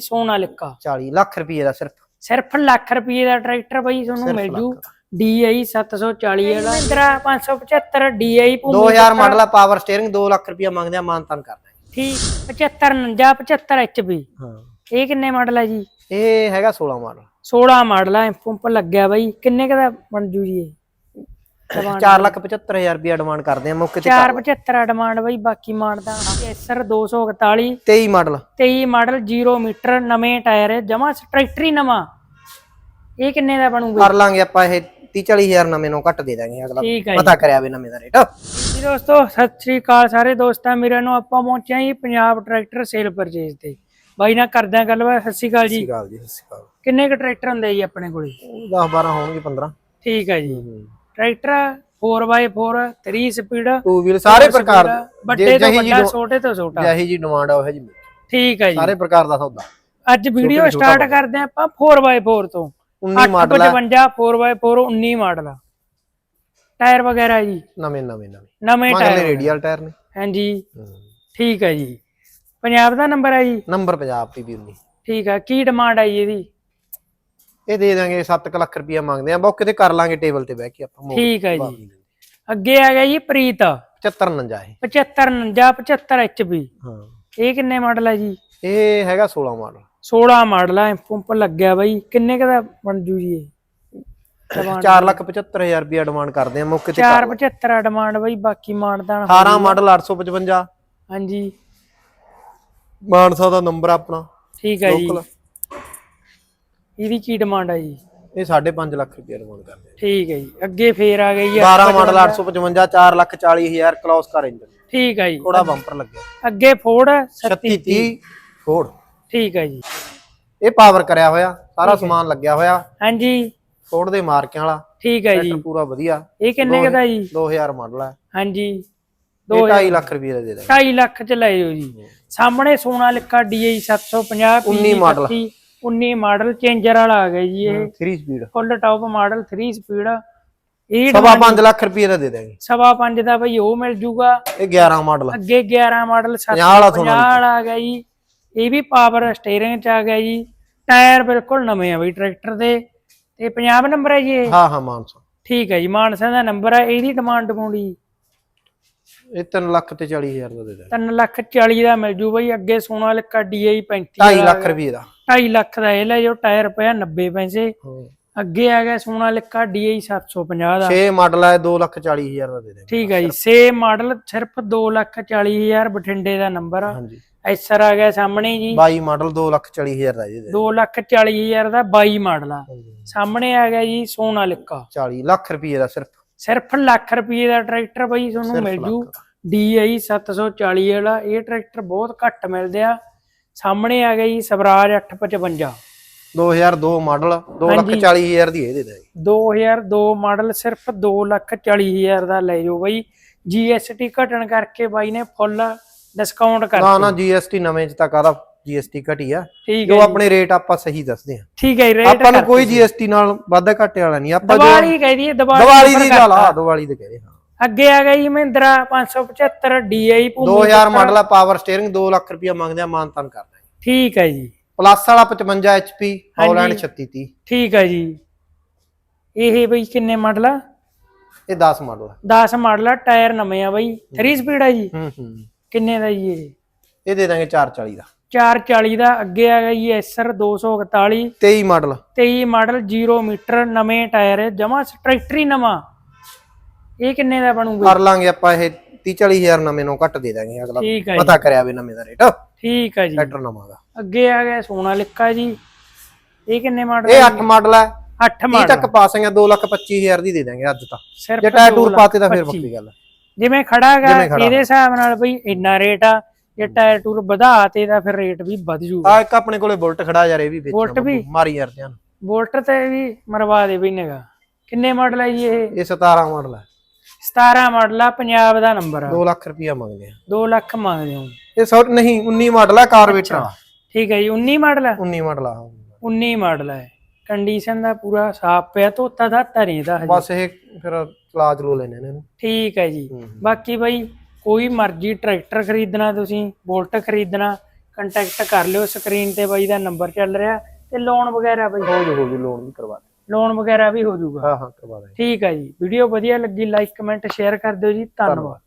ਸੋਨਾ ਲਿਕਾ। 40 ਲੱਖ ਰੁਪਏ ਦਾ ਸਿਰਫ। ਸਿਰਫ ਲੱਖ ਰੁਪਏ ਦਾ ਟਰੈਕਟਰ ਬਈ ਤੁਹਾਨੂੰ ਮਿਲ ਜੂ। DI 740 ਵਾਲਾ। ਮਹਿੰਦਰਾ 575 DI ਭੂਮੀ 2000 ਮਾਡਲ ਆ ਪਾਵਰ ਸਟੀਅਰਿੰਗ 2 ਲੱਖ ਰੁਪਏ ਮੰਗਦੇ ਆ ਮਾਨਤਨ ਕਰਨਾ ਠੀਕ 75 49 75 HP ਹਾਂ। ਇਹ ਕਿੰਨੇ ਮਾਡਲ ਹੈ ਜੀ? ਇਹ ਹੈਗਾ 16 ਮਾਡਲ। 16 ਮਾਡਲ ਹੈ ਪੰਪ ਲੱਗਿਆ ਬਈ। ਕਿੰਨੇ ਕ ਦਾ ਬਣ ਜੂ ਜੀ ਇਹ? 4 ਲੱਖ 75000 ਰੁਪਏ ਡਿਮਾਂਡ ਕਰਦੇ ਆ ਮੌਕੇ ਤੇ 475 ਡਿਮਾਂਡ ਬਈ ਬਾਕੀ ਮਾਰਦਾ ਐਸਰ 241 23 ਮਾਡਲ। 23 ਮਾਡਲ 0 ਮੀਟਰ ਨਵੇਂ ਟਾਇਰ ਜਮਾ ਟਰੈਕਟਰ ਹੀ ਨਵਾਂ। ਇਹ ਕਿੰਨੇ ਦਾ ਬਣੂਗਾ? ਕਰ ਲਾਂਗੇ ਆਪਾਂ ਇਹ 30 40000 ਨਵੇਂ ਨੂੰ ਘੱਟ ਦੇ ਦਾਂਗੇ ਅਗਲਾ। ਠੀਕ ਹੈ ਜੀ। ਪਤਾ ਕਰਿਆ ਵੇ ਨਵੇਂ ਦਾ ਰੇਟ ਜੀ ਦੋਸਤੋ ਸਤਿ ਸ੍ਰੀ ਅਕਾਲ ਸਾਰੇ ਦੋਸਤਾਂ ਮੇਰੇ ਨੂੰ ਆਪਾਂ ਪਹੁੰਚੇ ਹਾਂ ਜੀ ਪੰਜਾਬ ਟਰੈਕਟਰ ਸੇਲ ਪਰਚੇਜ ਤੇ। ਬਾਈ ਨਾਲ ਕਰਦੇ ਹਾਂ ਗੱਲਬਾਤ ਸਤਿ ਸ੍ਰੀ ਅਕਾਲ ਜੀ। ਸਤਿ ਸ਼੍ਰੀ ਅਕਾਲ ਕਿੰਨੇ ਕ ਟਰੈਕਟਰ ਹੁੰਦੇ ਜੀ ਆਪਣੇ ਕੋਲੇ? 10 12 ਹੋਣਗੇ 15 ਠੀਕ ਹੈ ਜੀ tractor 4x4 3 speed two wheel ਸਾਰੇ ਪ੍ਰਕਾਰ ਦੇ ਵੱਡੇ ਤੋਂ ਵੱਡਾ ਛੋਟੇ ਤੋਂ ਛੋਟਾ। ਜਿਹੀ ਜੀ ਡਿਮਾਂਡ ਆ ਉਹ ਜੀ। ਠੀਕ ਹੈ ਜੀ। ਸਾਰੇ ਪ੍ਰਕਾਰ ਦਾ ਸੌਦਾ। ਅੱਜ ਵੀਡੀਓ ਸਟਾਰਟ ਕਰਦੇ ਆਪਾਂ 4x4 ਤੋਂ। 19 ਮਾਡਲ ਆ। 855 4x4 19 ਮਾਡਲ ਆ। ਟਾਇਰ ਵਗੈਰਾ ਜੀ। ਨਵੇਂ ਨਵੇਂ ਨਵੇਂ। ਨਵੇਂ ਟਾਇਰ ਰੇਡੀਅਲ ਟਾਇਰ ਨੇ। ਹਾਂਜੀ। ਠੀਕ ਹੈ ਜੀ। ਪੰਜਾਬ ਦਾ ਨੰਬਰ ਹੈ ਜੀ। ਨੰਬਰ ਪੰਜਾਬ ਪੀਬੀ 19 ਠੀਕ ਹੈ ਕੀ ਡਿਮਾਂਡ ਆਈ ਇਹਦੀ? ਇਹ ਦੇ ਦਾਂਗੇ 7 ਲੱਖ ਰੁਪਇਆ ਮੰਗਦੇ ਆ। ਬੌਕੇ ਤੇ ਕਰ ਲਾਂਗੇ ਟੇਬਲ ਤੇ ਬਹਿ ਕੇ ਆਪਾਂ ਮੋੜ ਠੀਕ ਹੈ ਜੀ। ਅੱਗੇ ਆ ਗਿਆ ਜੀ ਪ੍ਰੀਤ। 75 ਨੰਜਾ ਇਹ। 75 49 75 HP ਹਾਂ। ਇਹ ਕਿੰਨੇ ਮਾਡਲ ਹੈ ਜੀ? ਇਹ ਹੈਗਾ 16 ਮਾਡਲ। 16 ਮਾਡਲ ਹੈ ਪੰਪ ਲੱਗਿਆ ਬਾਈ। ਕਿੰਨੇ ਕ ਦਾ ਬਣ ਜੂ ਜੀ ਇਹ? 4 ਲੱਖ 75000 ਰੁਪਇਆ ਡਿਮਾਂਡ ਕਰਦੇ ਆ ਮੌਕੇ ਤੇ 475 ਡਿਮਾਂਡ ਬਾਈ ਬਾਕੀ ਮਾਨਦਾਨ 18 ਮਾਡਲ 855 ਹਾਂਜੀ। ਮਾਨਸਾ ਦਾ ਨੰਬਰ ਆਪਣਾ। ਠੀਕ ਹੈ ਜੀ। ਲੋਕਲ। ਇਹਦੀ ਕੀ ਡਿਮਾਂਡ ਹੈ ਜੀ? ਇਹ 5.5 ਲੱਖ ਰੁਪਇਆ ਡਿਮਾਂਡ ਕਰਦੇ ਠੀਕ ਹੈ ਜੀ। ਅੱਗੇ ਫੇਰ ਆ ਗਈ ਆ ਆ 12 ਮਾਡਲ 855 4 ਲੱਖ 40000 ਕਲੋਸ ਕਰ ਇੰਜਨ। ਠੀਕ ਹੈ ਜੀ। ਥੋੜਾ ਬੰਪਰ ਲੱਗਿਆ। ਅੱਗੇ ਫੋੜ 36 30 ਫੋੜ ਠੀਕ ਹੈ ਜੀ। ਇਹ ਪਾਵਰ ਕਰਿਆ ਹੋਇਆ ਸਾਰਾ ਸਮਾਨ ਲੱਗਿਆ ਹੋਇਆ। ਹਾਂਜੀ। ਫੋੜ ਦੇ ਮਾਰਕਿਆਂ ਵਾਲਾ। ਠੀਕ ਹੈ ਜੀ। ਪੂਰਾ ਵਧੀਆ। ਇਹ ਕਿੰਨੇ ਦਾ ਜੀ? 2000 ਮਾਡਲ ਹੈ ਹਾਂਜੀ। ਇਹ 2.5 ਲੱਖ ਰੁਪਏ ਦਾ ਦੇ ਦਾਂਗੇ। 2.5 ਲੱਖ ਚ ਲੈ ਜਾਓ ਜੀ। ਸਾਹਮਣੇ ਸੋਨਾ ਲਿਖਾ DI 750 19 ਮਾਡਲ। 19 ਮਾਡਲ ਚੇਂਜਰ ਵਾਲਾ ਆ ਗਿਆ ਜੀ ਇਹ। 3 speed full top model 3 speed ਇਹ ਸਵਾ 5 ਲੱਖ ਰੁਪਏ ਦਾ ਦੇ ਦਾਂਗੇ ਸਵਾ ਪੰਜ ਦਾ ਬਈ ਉਹ ਮਿਲ ਜੂਗਾ। ਇਹ 11 ਮਾਡਲ ਅੱਗੇ 11 ਮਾਡਲ 50 ਵਾਲਾ 750 ਵਾਲਾ ਆ ਗਿਆ ਜੀ। ਇਹ ਵੀ ਪਾਵਰ ਸਟੀਅਰਿੰਗ ਚ ਆ ਗਿਆ ਜੀ। ਟਾਇਰ ਬਿਲਕੁਲ ਨਵੇਂ ਆ ਬਈ ਟਰੈਕਟਰ ਦੇ। ਤੇ ਪੰਜਾਬ ਨੰਬਰ ਹੈ ਜੀ ਇਹ। ਹਾਂ ਹਾਂ ਮਾਨਸਾ। ਠੀਕ ਹੈ ਜੀ ਮਾਨਸਾ ਦਾ ਨੰਬਰ ਹੈ ਇਹਦੀ ਡਿਮਾਂਡ ਪਾਉਂਦੀ ਇਹ 3 ਲੱਖ ਤੇ 40000 ਦਾ ਦੇ ਦਾਂਗੇ 3 ਲੱਖ 40 ਦਾ ਮਿਲ ਜੂ ਬਈ। ਅੱਗੇ ਸੋਨਾ ਲਿਖਾ DI 35 2.5 ਲੱਖ ਰੁਪਏ ਦਾ। 2.5 ਲੱਖ ਦਾ ਇਹ ਲੈ ਜੋ ਟਾਇਰ ਪਿਆ 90 ਪੈਸੇ। ਅੱਗੇ ਆ ਗਿਆ ਸੋਨਾ ਲਿਖਾ DI 750 ਦਾ। 6 ਮਾਡਲ ਹੈ 2 ਲੱਖ 40000 ਦਾ ਦੇ ਦਾਂਗੇ ਠੀਕ ਹੈ ਜੀ ਸੇਮ ਮਾਡਲ ਸਿਰਫ 2 ਲੱਖ 40 ਹਜ਼ਾਰ ਬਠਿੰਡੇ ਦਾ ਨੰਬਰ ਆ। ਹਾਂਜੀ। ਐਸਰ ਆ ਗਿਆ ਸਾਹਮਣੇ ਜੀ। 22 ਮਾਡਲ 2 ਲੱਖ 40000 ਦਾ ਦੇ ਦੇ 2 ਲੱਖ 40 ਹਜ਼ਾਰ ਦਾ 22 ਮਾਡਲ ਆ। ਸਾਹਮਣੇ ਆ ਗਿਆ ਜੀ ਸੋਨਾ ਲਿਕਾ। 40 ਲੱਖ ਰੁਪਏ ਦਾ ਸਿਰਫ। ਸਿਰਫ ਲੱਖ ਰੁਪਏ ਦਾ ਟਰੈਕਟਰ ਬਈ ਤੁਹਾਨੂੰ ਮਿਲ ਜੂ। DI 740 ਵਾਲਾ ਇਹ ਟਰੈਕਟਰ ਬਹੁਤ ਘੱਟ ਮਿਲਦੇ ਆ। ਸਾਹਮਣੇ ਆ ਗਿਆ ਜੀ ਸਵਰਾਜ 855 2002 ਮਾਡਲ 2 ਲੱਖ 40000 ਦੀ ਇਹ ਦੇ ਦਾਂਗੇ 2002 ਮਾਡਲ ਸਿਰਫ 2 ਲੱਖ 40 ਹਜ਼ਾਰ ਦਾ ਲੈ ਜਾਓ ਬਈ। GST ਘਟਣ ਕਰਕੇ ਬਾਈ ਨੇ ਫੁੱਲ ਡਿਸਕਾਊਂਟ ਕਰ ਨਾ ਨਾ GST ਨਵੇਂ ਚ ਤਾਂ ਕਾਹਦਾ GST ਘਟੀ ਆ। ਠੀਕ ਜੋ ਆਪਣੇ ਰੇਟ ਆਪਾਂ ਸਹੀ ਦੱਸਦੇ ਆ। ਠੀਕ ਹੈ ਰੇਟ ਆਪਾਂ ਨੂੰ ਕੋਈ GST ਨਾਲ ਵਾਧਾ ਘਾਟੇ ਵਾਲਾ ਨਹੀਂ। ਆਪਾਂ ਜੋ ਦੀਵਾਲੀ ਕਹਿ ਦਈਏ ਦੀਵਾਲੀ ਦੀਵਾਲੀ ਦੀ ਗੱਲ ਆ ਦੀਵਾਲੀ ਦੇ ਕਹੇ ਅੱਗੇ ਆ ਗਈ ਮਹਿੰਦਰਾ 575 DI ਭੂਮੀ 2000 ਮਾਡਲ ਆ ਪਾਵਰ ਸਟੀਅਰਿੰਗ 2 ਲੱਖ ਰੁਪਇਆ ਮੰਗਦੇ ਆ ਮਾਨਤਨ ਕਰਦਾ ਠੀਕ ਹੈ ਜੀ। ਪਲੱਸ ਵਾਲਾ 55 HP ਹੌਲੈਂਡ 3630 ਠੀਕ ਹੈ ਜੀ। ਇਹ ਬਈ ਕਿੰਨੇ ਮਾਡਲ ਆ? ਇਹ 10 ਮਾਡਲ ਆ। 10 ਮਾਡਲ ਆ ਟਾਇਰ ਨਵੇਂ ਆ ਬਈ। 3 ਸਪੀਡ ਆ ਜੀ? ਹੂੰ ਹੂੰ। ਕਿੰਨੇ ਦਾ ਜੀ ਇਹ? ਇਹ ਦੇ ਦਾਂਗੇ 440 ਦਾ। 440 ਦਾ ਅੱਗੇ ਆ ਗਿਆ ਜੀ ਐਸਰ 241 23 ਮਾਡਲ 23 ਮਾਡਲ 0 ਮੀਟਰ ਨਵੇਂ ਟਾਇਰ ਜਮਾ ਟਰੈਕਟਰ ਨਵਾਂ। ਇਹ ਕਿੰਨੇ ਦਾ ਬਣੂਗਾ? ਕਰ ਲਾਂਗੇ ਆਪਾਂ ਇਹ 30 40000 ਨਵੇਂ ਨੂੰ ਘੱਟ ਦੇ ਦਾਂਗੇ ਅਗਲਾ। ਠੀਕ ਹੈ ਜੀ। ਪਤਾ ਕਰਿਆ ਵੇ ਨਵੇਂ ਦਾ ਰੇਟ। ਠੀਕ ਹੈ ਜੀ। ਟਰੈਕਟਰ ਨਵਾਂ ਦਾ। ਅੱਗੇ ਆ ਗਿਆ ਸੋਨਾ ਲਿਕਾ ਜੀ। ਇਹ ਕਿੰਨੇ ਮਾਡਲ ਇਹ 8 ਮਾਡਲ ਹੈ 8 30 ਮਾਡਲ ਤੱਕ ਪਾਸਿੰਗ 2 ਲੱਖ 25000 ਦੀ ਦੇ ਦਾਂਗੇ ਅੱਜ ਤਾਂ। ਸਿਰਫ ਜੇ ਟਾਇਰ ਦੋ ਟੂਰ ਲੱਖ ਪਾਤੇ ਤਾਂ ਫਿਰ ਪੱਚੀ। ਗੱਲ ਹੈ ਜਿਵੇਂ ਖੜਾ ਹੈਗਾ ਜਿਵੇਂ ਖੜਾ। ਇਹਦੇ ਹਿਸਾਬ ਨਾਲ ਬਈ ਇੰਨਾ ਰੇਟ ਆ। ਜੇ ਟਾਇਰ ਟੂਰ ਵਧਾ ਤੇ ਤਾਂ ਫਿਰ ਰੇਟ ਵੀ ਵਧ ਜੂਗਾ। ਆ ਇੱਕ ਆਪਣੇ ਕੋਲੇ ਬੁਲਟ ਖੜਾ ਯਾਰ ਇਹ ਵੀ ਵੇਚਣਾ ਬੁਲਟ ਵੀ? ਮਾਰੀ ਯਾਰ ਧਿਆਨ। ਵੋਲਟ ਤੇ ਵੀ ਮਰਵਾ ਦੇ ਬਈ ਨੇਗਾ। ਕਿੰਨੇ ਮਾਡਲ ਹੈ ਜੀ ਇਹ? ਇਹ 17 ਮਾਡਲ ਹੈ 17 ਮਾਡਲ ਆ ਪੰਜਾਬ ਦਾ ਨੰਬਰ ਆ। 2 ਲੱਖ ਰੁਪਇਆ ਮੰਗਦੇ ਆ। 2 ਲੱਖ ਮੰਗਦੇ ਹੋ। ਇਹ ਸੌ ਨਹੀਂ 19 ਮਾਡਲ ਹੈ ਕਾਰਵੇਟਰ ਵਾਲਾ ਠੀਕ ਹੈ ਜੀ 19 ਮਾਡਲ ਆ? 19 ਮਾਡਲ ਆ। 19 ਮਾਡਲ ਹੈ ਕੰਡੀਸ਼ਨ ਦਾ ਪੂਰਾ ਸਾਫ਼ ਪਿਆ ਧੋਤਾ ਦਾ ਧਰੀ ਦਾ ਬਸ ਇਹ ਫਿਰ ਚਲਾ ਚਲੋ ਲੈਣੇ ਨੇ ਠੀਕ ਹੈ ਜੀ। ਬਾਕੀ ਬਈ ਕੋਈ ਮਰਜ਼ੀ ਟਰੈਕਟਰ ਖਰੀਦਣਾ ਤੁਸੀਂ ਬੁਲਟ ਖਰੀਦਣਾ ਕੰਟੈਕਟ ਕਰ ਲਿਓ ਸਕਰੀਨ ਤੇ ਬਾਈ ਦਾ ਨੰਬਰ ਚੱਲ ਰਿਹਾ ਤੇ ਲੋਨ ਵਗੈਰਾ ਬਾਈ। ਹੋ ਜੂ ਹੋ ਜੂ ਲੋਨ ਵੀ ਕਰਵਾ ਲੋਨ ਵਗੈਰਾ ਵੀ ਹੋ ਜਾਊਗਾ। ਹਾਂ ਹਾਂ ਕਰਵਾ ਦੇ ਠੀਕ ਹੈ ਜੀ। ਵੀਡੀਓ ਵਧੀਆ ਲੱਗੀ ਲਾਈਕ ਕਮੈਂਟ ਸ਼ੇਅਰ ਕਰ ਦਿਓ ਜੀ। ਧੰਨਵਾਦ।